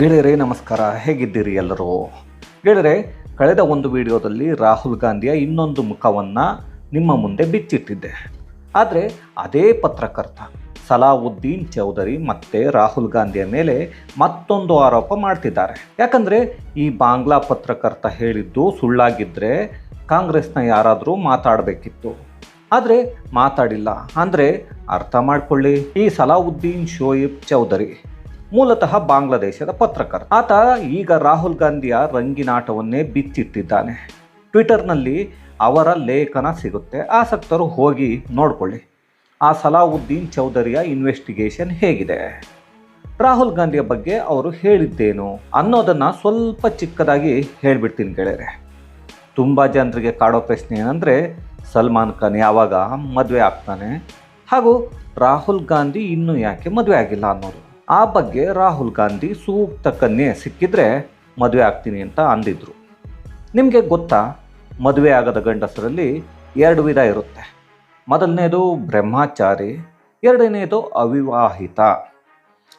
ಗೆಳೆಯರೇ, ನಮಸ್ಕಾರ. ಹೇಗಿದ್ದೀರಿ ಎಲ್ಲರೂ? ಗೆಳೆಯರೆ, ಕಳೆದ ಒಂದು ವಿಡಿಯೋದಲ್ಲಿ ರಾಹುಲ್ ಗಾಂಧಿಯ ಇನ್ನೊಂದು ಮುಖವನ್ನು ನಿಮ್ಮ ಮುಂದೆ ಬಿಚ್ಚಿಟ್ಟಿದ್ದೆ. ಆದರೆ ಅದೇ ಪತ್ರಕರ್ತ ಸಲಾವುದ್ದೀನ್ ಚೌಧರಿ ಮತ್ತೆ ರಾಹುಲ್ ಗಾಂಧಿಯ ಮೇಲೆ ಮತ್ತೊಂದು ಆರೋಪ ಮಾಡ್ತಿದ್ದಾರೆ. ಯಾಕಂದರೆ ಈ ಬಾಂಗ್ಲಾ ಪತ್ರಕರ್ತ ಹೇಳಿದ್ದು ಸುಳ್ಳಾಗಿದ್ದರೆ ಕಾಂಗ್ರೆಸ್ನ ಯಾರಾದರೂ ಮಾತಾಡಬೇಕಿತ್ತು. ಆದರೆ ಮಾತಾಡಿಲ್ಲ. ಅಂದರೆ ಅರ್ಥ ಮಾಡಿಕೊಳ್ಳಿ, ಈ ಸಲಾವುದ್ದೀನ್ ಶೋಯಿಬ್ ಚೌಧರಿ ಮೂಲತಃ ಬಾಂಗ್ಲಾದೇಶದ ಪತ್ರಕರ್ತ. ಆತ ಈಗ ರಾಹುಲ್ ಗಾಂಧಿಯ ರಂಗಿನಾಟವನ್ನೇ ಬಿಚ್ಚಿಟ್ಟಿದ್ದಾನೆ ಟ್ವಿಟರ್ನಲ್ಲಿ ಅವರ ಲೇಖನ ಸಿಗುತ್ತೆ. ಆಸಕ್ತರು ಹೋಗಿ ನೋಡಿಕೊಳ್ಳಿ. ಆ ಸಲಾವುದ್ದೀನ್ ಚೌಧರಿಯ ಇನ್ವೆಸ್ಟಿಗೇಷನ್ ಹೇಗಿದೆ? ರಾಹುಲ್ ಗಾಂಧಿಯ ಬಗ್ಗೆ ಅವರು ಹೇಳಿದ್ದೇನು ಅನ್ನೋದನ್ನು ಸ್ವಲ್ಪ ಚಿಕ್ಕದಾಗಿ ಹೇಳಿಬಿಡ್ತೀನಿ ಗೆಳೆಯರೆ. ತುಂಬ ಜನರಿಗೆ ಕಾಡೋ ಪ್ರಶ್ನೆ ಏನಂದರೆ, ಸಲ್ಮಾನ್ ಖಾನ್ ಯಾವಾಗ ಮದುವೆ ಆಗ್ತಾನೆ? ಹಾಗೂ ರಾಹುಲ್ ಗಾಂಧಿ ಇನ್ನೂ ಯಾಕೆ ಮದುವೆ ಆಗಿಲ್ಲ ಅನ್ನೋದು. ಆ ಬಗ್ಗೆ ರಾಹುಲ್ ಗಾಂಧಿ ಸೂಕ್ತ ಕನ್ಯೆ ಸಿಕ್ಕಿದ್ರೆ ಮದುವೆ ಆಗ್ತೀನಿ ಅಂತ ಅಂದಿದ್ರು. ನಿಮಗೆ ಗೊತ್ತಾ, ಮದುವೆ ಆಗದ ಗಂಡಸರಲ್ಲಿ ಎರಡು ವಿಧ ಇರುತ್ತೆ. ಮೊದಲನೇದು ಬ್ರಹ್ಮಚಾರಿ, ಎರಡನೇದು ಅವಿವಾಹಿತ.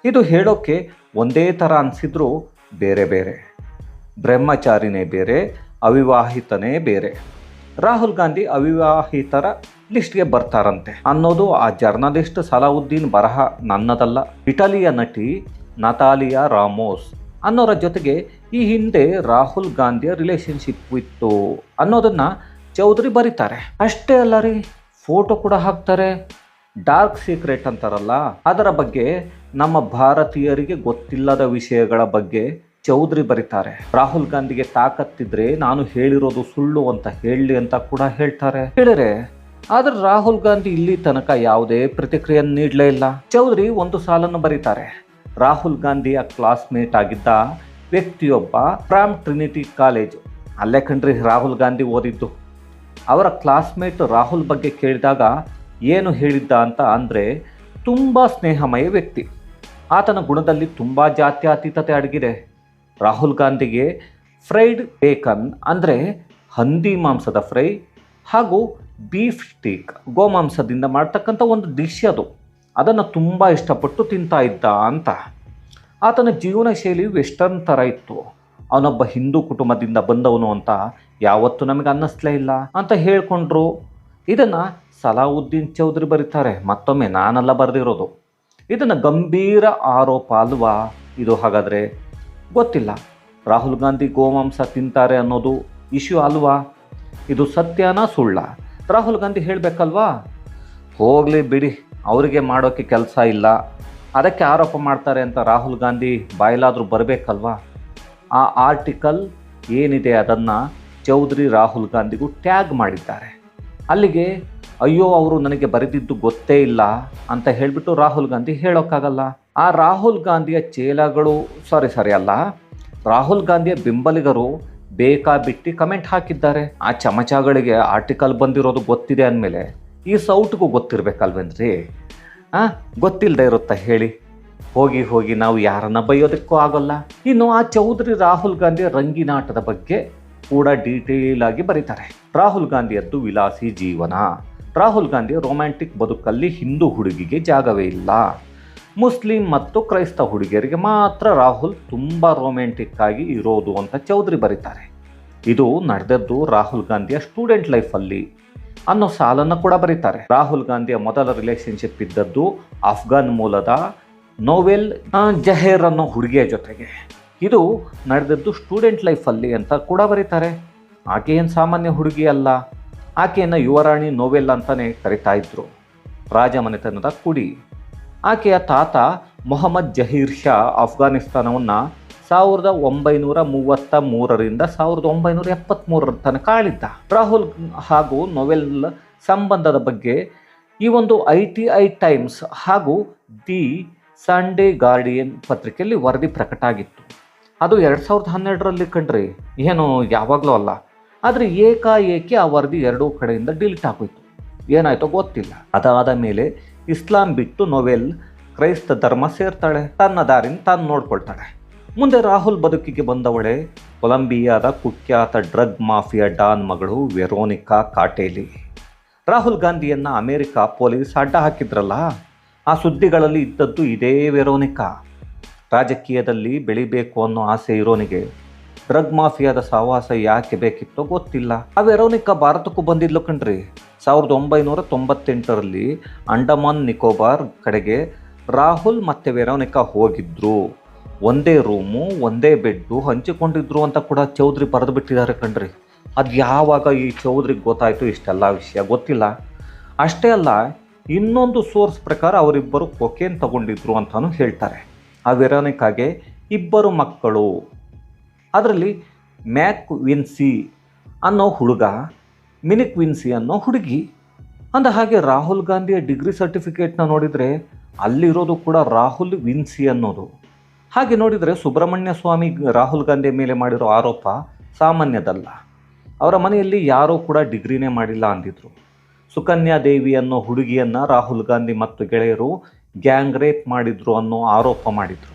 ಇದು ಹೇಳೋಕ್ಕೆ ಒಂದೇ ಥರ ಅನಿಸಿದ್ರೂ ಬೇರೆ ಬೇರೆ. ಬ್ರಹ್ಮಚಾರಿನೇ ಬೇರೆ, ಅವಿವಾಹಿತನೇ ಬೇರೆ. ರಾಹುಲ್ ಗಾಂಧಿ ಅವಿವಾಹಿತರ ಲಿಸ್ಟ್ಗೆ ಬರ್ತಾರಂತೆ. ಅನ್ನೋದು ಆ ಜರ್ನಲಿಸ್ಟ್ ಸಲಾವುದ್ದೀನ್ ಬರಹ ನನ್ನದಲ್ಲ. ಇಟಲಿಯ ನಟಿ ನತಾಲಿಯಾ ರಾಮೋಸ್ ಅನ್ನೋರ ಜೊತೆಗೆ ಈ ಹಿಂದೆ ರಾಹುಲ್ ಗಾಂಧಿಯ ರಿಲೇಷನ್ಶಿಪ್ ಇತ್ತು ಅನ್ನೋದನ್ನ ಚೌಧರಿ ಬರೀತಾರೆ. ಅಷ್ಟೇ ಅಲ್ಲ ರೀ ಫೋಟೋ ಕೂಡ ಹಾಕ್ತಾರೆ. ಡಾರ್ಕ್ ಸೀಕ್ರೆಟ್ ಅಂತಾರಲ್ಲ, ಅದರ ಬಗ್ಗೆ ನಮ್ಮ ಭಾರತೀಯರಿಗೆ ಗೊತ್ತಿಲ್ಲದ ವಿಷಯಗಳ ಬಗ್ಗೆ ಚೌಧರಿ ಬರೀತಾರೆ. ರಾಹುಲ್ ಗಾಂಧಿಗೆ ತಾಕತ್ತಿದ್ರೆ ನಾನು ಹೇಳಿರೋದು ಸುಳ್ಳು ಅಂತ ಹೇಳಿ ಅಂತ ಕೂಡ ಹೇಳ್ತಾರೆ. ಹೇಳಿದ್ರೆ, ಆದ್ರೆ ರಾಹುಲ್ ಗಾಂಧಿ ಇಲ್ಲಿ ತನಕ ಯಾವುದೇ ಪ್ರತಿಕ್ರಿಯೆ ನೀಡಲೇ ಇಲ್ಲ. ಚೌಧರಿ ಒಂದು ಸಾಲನ್ನು ಬರೀತಾರೆ. ರಾಹುಲ್ ಗಾಂಧಿಯ ಕ್ಲಾಸ್ಮೇಟ್ ಆಗಿದ್ದ ವ್ಯಕ್ತಿಯೊಬ್ಬ ಪ್ರಾಮ್ ಟ್ರಿನಿಟಿ ಕಾಲೇಜು. ಅಲ್ಲೇ ಕಂಡ್ರಿ ರಾಹುಲ್ ಗಾಂಧಿ ಓದಿದ್ದು. ಅವರ ಕ್ಲಾಸ್ಮೇಟ್ ರಾಹುಲ್ ಬಗ್ಗೆ ಕೇಳಿದಾಗ ಏನು ಹೇಳಿದ್ದ ಅಂತ ಅಂದರೆ, ತುಂಬ ಸ್ನೇಹಮಯ ವ್ಯಕ್ತಿ. ಆತನ ಗುಣದಲ್ಲಿ ತುಂಬ ಜಾತ್ಯಾತೀತತೆ ಅಡಗಿದೆ. ರಾಹುಲ್ ಗಾಂಧಿಗೆ ಫ್ರೈಡ್ ಬೇಕನ್ ಅಂದರೆ ಹಂದಿ ಮಾಂಸದ ಫ್ರೈ ಹಾಗೂ ಬೀಫ್ ಸ್ಟೀಕ್ ಗೋಮಾಂಸದಿಂದ ಮಾಡ್ತಕ್ಕಂಥ ಒಂದು ಡಿಶ್ ಅದು. ಅದನ್ನು ತುಂಬ ಇಷ್ಟಪಟ್ಟು ತಿಂತಾ ಇದ್ದ ಅಂತ. ಆತನ ಜೀವನ ಶೈಲಿ ವೆಸ್ಟರ್ನ್ ಥರ ಇತ್ತು. ಅವನೊಬ್ಬ ಹಿಂದೂ ಕುಟುಂಬದಿಂದ ಬಂದವನು ಅಂತ ಯಾವತ್ತೂ ನಮಗೆ ಅನ್ನಿಸ್ಲೇ ಇಲ್ಲ ಅಂತ ಹೇಳಿಕೊಂಡ್ರು. ಇದನ್ನು ಸಲಾವುದ್ದೀನ್ ಚೌಧರಿ ಬರೀತಾರೆ, ಮತ್ತೊಮ್ಮೆ ನಾನೆಲ್ಲ ಬರೆದಿರೋದು. ಇದನ್ನು ಗಂಭೀರ ಆರೋಪ ಅಲ್ವಾ? ಇದು ಹಾಗಾದರೆ ಗೊತ್ತಿಲ್ಲ. ರಾಹುಲ್ ಗಾಂಧಿ ಗೋಮಾಂಸ ತಿಂತಾರೆ ಅನ್ನೋದು ಇಶ್ಯೂ ಅಲ್ವಾ? ಇದು ಸತ್ಯನ ಸುಳ್ಳ? ರಾಹುಲ್ ಗಾಂಧಿ ಹೇಳಬೇಕಲ್ವಾ? ಹೋಗಲಿ ಬಿಡಿ, ಅವರಿಗೆ ಮಾಡೋಕ್ಕೆ ಕೆಲಸ ಇಲ್ಲ. ಅದಕ್ಕೆ ಆರೋಪ ಮಾಡ್ತಾರೆ ಅಂತ ರಾಹುಲ್ ಗಾಂಧಿ ಬಾಯಲಾದರೂ ಬರಬೇಕಲ್ವಾ? ಆ ಆರ್ಟಿಕಲ್ ಏನಿದೆ ಅದನ್ನು ಚೌಧರಿ ರಾಹುಲ್ ಗಾಂಧಿಗೂ ಟ್ಯಾಗ್ ಮಾಡಿದ್ದಾರೆ. ಅಲ್ಲಿಗೆ ಅಯ್ಯೋ, ಅವರು ನನಗೆ ಬರೆದಿದ್ದು ಗೊತ್ತೇ ಇಲ್ಲ ಅಂತ ಹೇಳಿಬಿಟ್ಟು ರಾಹುಲ್ ಗಾಂಧಿ ಹೇಳೋಕ್ಕಾಗಲ್ಲ. ಆ ರಾಹುಲ್ ಗಾಂಧಿಯ ಚೇಲಗಳು ಸಾರಿ ಸಾರಿ ಅಲ್ಲ, ರಾಹುಲ್ ಗಾಂಧಿಯ ಬೆಂಬಲಿಗರು ಬೇಕಾ ಬಿಟ್ಟು ಕಮೆಂಟ್ ಹಾಕಿದ್ದಾರೆ. ಆ ಚಮಚಗಳಿಗೆ ಆರ್ಟಿಕಲ್ ಬಂದಿರೋದು ಗೊತ್ತಿದೆ ಅಂದಮೇಲೆ, ಈ ಸೌಟ್ಗೂ ಗೊತ್ತಿರಬೇಕಲ್ವೇನ್ರಿ? ಹಾಂ ಗೊತ್ತಿಲ್ಲದೆ ಇರುತ್ತಾ ಹೇಳಿ? ಹೋಗಿ ಹೋಗಿ ನಾವು ಯಾರನ್ನ ಬೈಯೋದಕ್ಕೂ ಆಗೋಲ್ಲ. ಇನ್ನು ಆ ಚೌಧರಿ ರಾಹುಲ್ ಗಾಂಧಿ ರಂಗಿನಾಟದ ಬಗ್ಗೆ ಕೂಡ ಡೀಟೇಲ್ ಆಗಿ ಬರೀತಾರೆ. ರಾಹುಲ್ ಗಾಂಧಿಯದ್ದು ವಿಲಾಸಿ ಜೀವನ. ರಾಹುಲ್ ಗಾಂಧಿ ರೊಮ್ಯಾಂಟಿಕ್ ಬದುಕಲ್ಲಿ ಹಿಂದೂ ಹುಡುಗಿಗೆ ಜಾಗವೇ ಇಲ್ಲ. ಮುಸ್ಲಿಂ ಮತ್ತು ಕ್ರೈಸ್ತ ಹುಡುಗಿಯರಿಗೆ ಮಾತ್ರ ರಾಹುಲ್ ತುಂಬ ರೊಮ್ಯಾಂಟಿಕ್ ಆಗಿ ಇರೋದು ಅಂತ ಚೌಧರಿ ಬರೀತಾರೆ. ಇದು ನಡೆದದ್ದು ರಾಹುಲ್ ಗಾಂಧಿಯ ಸ್ಟೂಡೆಂಟ್ ಲೈಫಲ್ಲಿ ಅನ್ನೋ ಸಾಲನ್ನು ಕೂಡ ಬರೀತಾರೆ. ರಾಹುಲ್ ಗಾಂಧಿಯ ಮೊದಲ ರಿಲೇಶನ್ಶಿಪ್ ಇದ್ದದ್ದು ಅಫ್ಘಾನ್ ಮೂಲದ ನೋವೆಲ್ ಜಹೇರ್ ಅನ್ನೋ ಹುಡುಗಿಯ ಜೊತೆಗೆ. ಇದು ನಡೆದದ್ದು ಸ್ಟೂಡೆಂಟ್ ಲೈಫಲ್ಲಿ ಅಂತ ಕೂಡ ಬರೀತಾರೆ. ಆಕೆ ಏನು ಸಾಮಾನ್ಯ ಹುಡುಗಿ ಅಲ್ಲ? ಆಕೆಯನ್ನು ಯುವರಾಣಿ ನೋವೆಲ್ ಅಂತಲೇ ಕರಿತಾ ಇದ್ರು. ರಾಜಮನೆತನದ ಕುಡಿ. ಆಕೆಯ ತಾತ ಮೊಹಮ್ಮದ್ ಜಹೀರ್ ಶಾ ಅಫ್ಘಾನಿಸ್ತಾನವನ್ನು ಸಾವಿರದ ಒಂಬೈನೂರ ಮೂವತ್ತ ಮೂರರಿಂದ ಸಾವಿರದ ಒಂಬೈನೂರ ಎಪ್ಪತ್ತ್ಮೂರರ ತನಕ ಆಳಿದ್ದ. ರಾಹುಲ್ ಹಾಗೂ ನೊವೆಲ್ ಸಂಬಂಧದ ಬಗ್ಗೆ ಈ ಒಂದು ಐ ಟಿ ಐ ಟೈಮ್ಸ್ ಹಾಗೂ ದಿ ಸಂಡೇ ಗಾರ್ಡಿಯನ್ ಪತ್ರಿಕೆಯಲ್ಲಿ ವರದಿ ಪ್ರಕಟ ಆಗಿತ್ತು ಅದು ಎರಡು ಸಾವಿರದ ಹನ್ನೆರಡರಲ್ಲಿ ಕಂಡ್ರಿ. ಏನು ಯಾವಾಗಲೂ ಅಲ್ಲ. ಆದರೆ ಏಕಾಏಕಿ ಆ ವರದಿ ಎರಡೂ ಕಡೆಯಿಂದ ಡಿಲೀಟ್ ಆಗೋಯ್ತು. ಏನಾಯ್ತೋ ಗೊತ್ತಿಲ್ಲ. ಅದಾದ ಮೇಲೆ ಇಸ್ಲಾಂ ಬಿಟ್ಟು ನೊವೆಲ್, ಕ್ರೈಸ್ತ ಧರ್ಮ ಸೇರ್ತಾಳೆ. ತನ್ನ ದಾರಿನ ತಾನು ನೋಡ್ಕೊಳ್ತಾಳೆ. ಮುಂದೆ ರಾಹುಲ್ ಬದುಕಿಗೆ ಬಂದವಳೆ. ಕೊಲಂಬಿಯಾದ ಕುಖ್ಯಾತ ಡ್ರಗ್ ಮಾಫಿಯಾ ಡಾನ್ ಮಗಳು ವೆರೋನಿಕಾ ಕಾಟೇಲಿ. ರಾಹುಲ್ ಗಾಂಧಿಯನ್ನು ಅಮೆರಿಕ ಪೊಲೀಸ್ ಅಡ್ಡ ಹಾಕಿದ್ರಲ್ಲ? ಆ ಸುದ್ದಿಗಳಲ್ಲಿ ಇದ್ದದ್ದು ಇದೇ ವೆರೋನಿಕಾ. ರಾಜಕೀಯದಲ್ಲಿ ಬೆಳಿಬೇಕು ಅನ್ನೋ ಆಸೆ ಇರೋನಿಗೆ ಡ್ರಗ್ ಮಾಫಿಯಾದ ಸಹವಾಸ ಯಾಕೆ ಬೇಕಿತ್ತೋ ಗೊತ್ತಿಲ್ಲ. ಆ ವೆರೋನಿಕಾ ಭಾರತಕ್ಕೂ ಬಂದಿದ್ಲು ಕಣ್ರಿ. ಸಾವಿರದ ಒಂಬೈನೂರ ತೊಂಬತ್ತೆಂಟರಲ್ಲಿ ಅಂಡಮಾನ್ ನಿಕೋಬಾರ್ ಕಡೆಗೆ ರಾಹುಲ್ ಮತ್ತು ವೆರೋನಿಕಾ ಹೋಗಿದ್ರು. ಒಂದೇ ರೂಮು, ಒಂದೇ ಬೆಡ್ಡು ಹಂಚಿಕೊಂಡಿದ್ರು ಅಂತ ಕೂಡ ಚೌಧರಿ ಬರೆದು ಬಿಟ್ಟಿದ್ದಾರೆ ಕಣ್ರಿ. ಅದು ಯಾವಾಗ ಈ ಚೌಧರಿಗೆ ಗೊತ್ತಾಯಿತು ಇಷ್ಟೆಲ್ಲ ವಿಷಯ ಗೊತ್ತಿಲ್ಲ. ಅಷ್ಟೇ ಅಲ್ಲ, ಇನ್ನೊಂದು ಸೋರ್ಸ್ ಪ್ರಕಾರ ಅವರಿಬ್ಬರು ಕೊಕೇನ್ ತಗೊಂಡಿದ್ರು ಅಂತಲೂ ಹೇಳ್ತಾರೆ. ಆ ವೆರೋನಿಕಾಗೆ ಇಬ್ಬರು ಮಕ್ಕಳು. ಅದರಲ್ಲಿ ಮ್ಯಾಕ್ ವಿನ್ಸಿ ಅನ್ನೋ ಹುಡುಗ, ಮಿನಿಕ್ ವಿನ್ಸಿ ಅನ್ನೋ ಹುಡುಗಿ. ಅಂದ ಹಾಗೆ ರಾಹುಲ್ ಗಾಂಧಿಯ ಡಿಗ್ರಿ ಸರ್ಟಿಫಿಕೇಟ್ನ ನೋಡಿದರೆ ಅಲ್ಲಿರೋದು ಕೂಡ ರಾಹುಲ್ ವಿನ್ಸಿ ಅನ್ನೋದು. ಹಾಗೆ ನೋಡಿದರೆ ಸುಬ್ರಹ್ಮಣ್ಯ ಸ್ವಾಮಿ ರಾಹುಲ್ ಗಾಂಧಿ ಮೇಲೆ ಮಾಡಿರೋ ಆರೋಪ ಸಾಮಾನ್ಯದಲ್ಲ. ಅವರ ಮನೆಯಲ್ಲಿ ಯಾರೂ ಕೂಡ ಡಿಗ್ರಿನೇ ಮಾಡಿಲ್ಲ ಅಂದಿದ್ರು. ಸುಕನ್ಯಾ ದೇವಿ ಅನ್ನೋ ಹುಡುಗಿಯನ್ನು ರಾಹುಲ್ ಗಾಂಧಿ ಮತ್ತು ಗೆಳೆಯರು ಗ್ಯಾಂಗ್ ರೇಪ್ ಮಾಡಿದ್ರು ಅನ್ನೋ ಆರೋಪ ಮಾಡಿದ್ರು.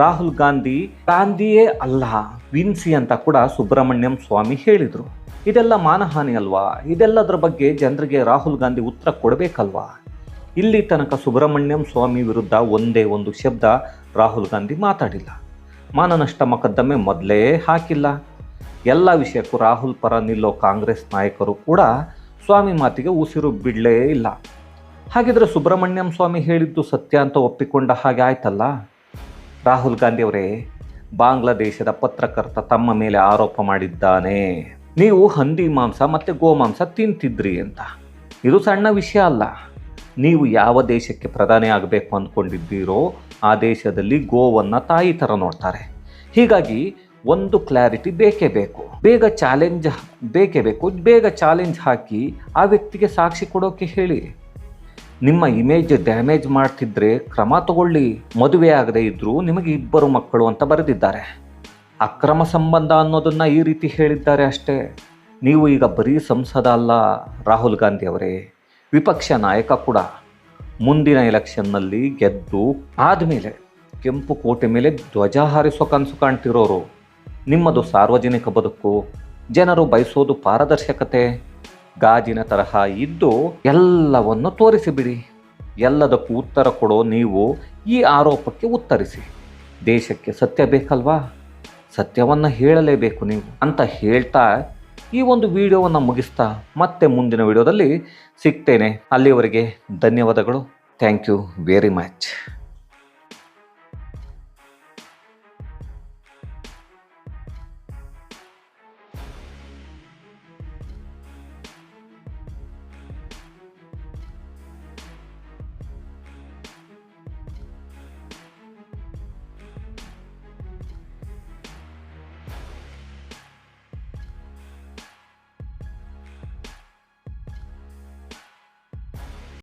ರಾಹುಲ್ ಗಾಂಧಿ ಗಾಂಧಿಯೇ ಅಲ್ಲ, ವಿನ್ಸಿ ಅಂತ ಕೂಡ ಸುಬ್ರಹ್ಮಣ್ಯಂ ಸ್ವಾಮಿ ಹೇಳಿದರು. ಇದೆಲ್ಲ ಮಾನಹಾನಿ ಅಲ್ವಾ? ಇದೆಲ್ಲದರ ಬಗ್ಗೆ ಜನರಿಗೆ ರಾಹುಲ್ ಗಾಂಧಿ ಉತ್ತರ ಕೊಡಬೇಕಲ್ವಾ? ಇಲ್ಲಿ ತನಕ ಸುಬ್ರಹ್ಮಣ್ಯಂ ಸ್ವಾಮಿ ವಿರುದ್ಧ ಒಂದೇ ಒಂದು ಶಬ್ದ ರಾಹುಲ್ ಗಾಂಧಿ ಮಾತಾಡಿಲ್ಲ. ಮಾನನಷ್ಟ ಮೊಕದ್ದಮೆ ಮೊದಲೇ ಹಾಕಿಲ್ಲ. ಎಲ್ಲ ವಿಷಯಕ್ಕೂ ರಾಹುಲ್ ಪರ ನಿಲ್ಲೋ ಕಾಂಗ್ರೆಸ್ ನಾಯಕರು ಕೂಡ ಸ್ವಾಮಿ ಮಾತಿಗೆ ಉಸಿರು ಬಿಡಲೇ ಇಲ್ಲ. ಹಾಗಿದ್ರೆ ಸುಬ್ರಹ್ಮಣ್ಯಂ ಸ್ವಾಮಿ ಹೇಳಿದ್ದು ಸತ್ಯ ಅಂತ ಒಪ್ಪಿಕೊಂಡ ಹಾಗೆ ಆಯ್ತಲ್ಲ? ರಾಹುಲ್ ಗಾಂಧಿ ಅವರೇ, ಬಾಂಗ್ಲಾದೇಶದ ಪತ್ರಕರ್ತ ತಮ್ಮ ಮೇಲೆ ಆರೋಪ ಮಾಡಿದ್ದಾನೆ. ನೀವು ಹಂದಿ ಮಾಂಸ ಮತ್ತು ಗೋಮಾಂಸ ತಿಂತಿದ್ರಿ ಅಂತ. ಇದು ಸಣ್ಣ ವಿಷಯ ಅಲ್ಲ. ನೀವು ಯಾವ ದೇಶಕ್ಕೆ ಪ್ರಧಾನಿ ಆಗಬೇಕು ಅಂದ್ಕೊಂಡಿದ್ದೀರೋ, ಆ ದೇಶದಲ್ಲಿ ಗೋವನ್ನು ತಾಯಿ ಥರ ನೋಡ್ತಾರೆ. ಹೀಗಾಗಿ ಒಂದು ಕ್ಲಾರಿಟಿ ಬೇಕೇ ಬೇಕು. ಬೇಗ ಚಾಲೆಂಜ್, ಬೇಕೇ ಬೇಕು. ಬೇಗ ಚಾಲೆಂಜ್ ಹಾಕಿ ಆ ವ್ಯಕ್ತಿಗೆ ಸಾಕ್ಷಿ ಕೊಡೋಕೆ ಹೇಳಿ. ನಿಮ್ಮ ಇಮೇಜ್ ಡ್ಯಾಮೇಜ್ ಮಾಡ್ತಿದ್ರೆ ಕ್ರಮ ತಗೊಳ್ಳಿ. ಮದುವೆ ಆಗದೆ ಇದ್ದರೂ ನಿಮಗೆ ಇಬ್ಬರು ಮಕ್ಕಳು ಅಂತ ಬರೆದಿದ್ದಾರೆ. ಅಕ್ರಮ ಸಂಬಂಧ ಅನ್ನೋದನ್ನು ಈ ರೀತಿ ಹೇಳಿದ್ದಾರೆ ಅಷ್ಟೇ. ನೀವು ಈಗ ಬರೀ ಸಂಸದ ಅಲ್ಲ, ರಾಹುಲ್ ಗಾಂಧಿ ಅವರೇ. ವಿಪಕ್ಷ ನಾಯಕ ಕೂಡ. ಮುಂದಿನ ಎಲೆಕ್ಷನ್ನಲ್ಲಿ ಗೆದ್ದು ಆದಮೇಲೆ ಕೆಂಪು ಕೋಟೆ ಮೇಲೆ ಧ್ವಜ ಹಾರಿಸೋ ಕನಸು ಕಾಣ್ತಿರೋರು. ನಿಮ್ಮದು ಸಾರ್ವಜನಿಕ ಬದುಕು, ಜನರು ಬಯಸೋದು ಪಾರದರ್ಶಕತೆ. ಗಾಜಿನ ತರಹ ಇದ್ದು ಎಲ್ಲವನ್ನು ತೋರಿಸಿಬಿಡಿ. ಎಲ್ಲದಕ್ಕೂ ಉತ್ತರ ಕೊಡೋ ನೀವು ಈ ಆರೋಪಕ್ಕೆ ಉತ್ತರಿಸಿ. ದೇಶಕ್ಕೆ ಸತ್ಯ ಬೇಕಲ್ವಾ? ಸತ್ಯವನ್ನು ಹೇಳಲೇಬೇಕು ನೀವು ಅಂತ ಹೇಳ್ತಾ ಈ ಒಂದು ವಿಡಿಯೋವನ್ನು ಮುಗಿಸ್ತಾ ಮತ್ತೆ ಮುಂದಿನ ವಿಡಿಯೋದಲ್ಲಿ ಸಿಗ್ತೇನೆ. ಅಲ್ಲಿವರೆಗೆ ಧನ್ಯವಾದಗಳು. Thank you very much.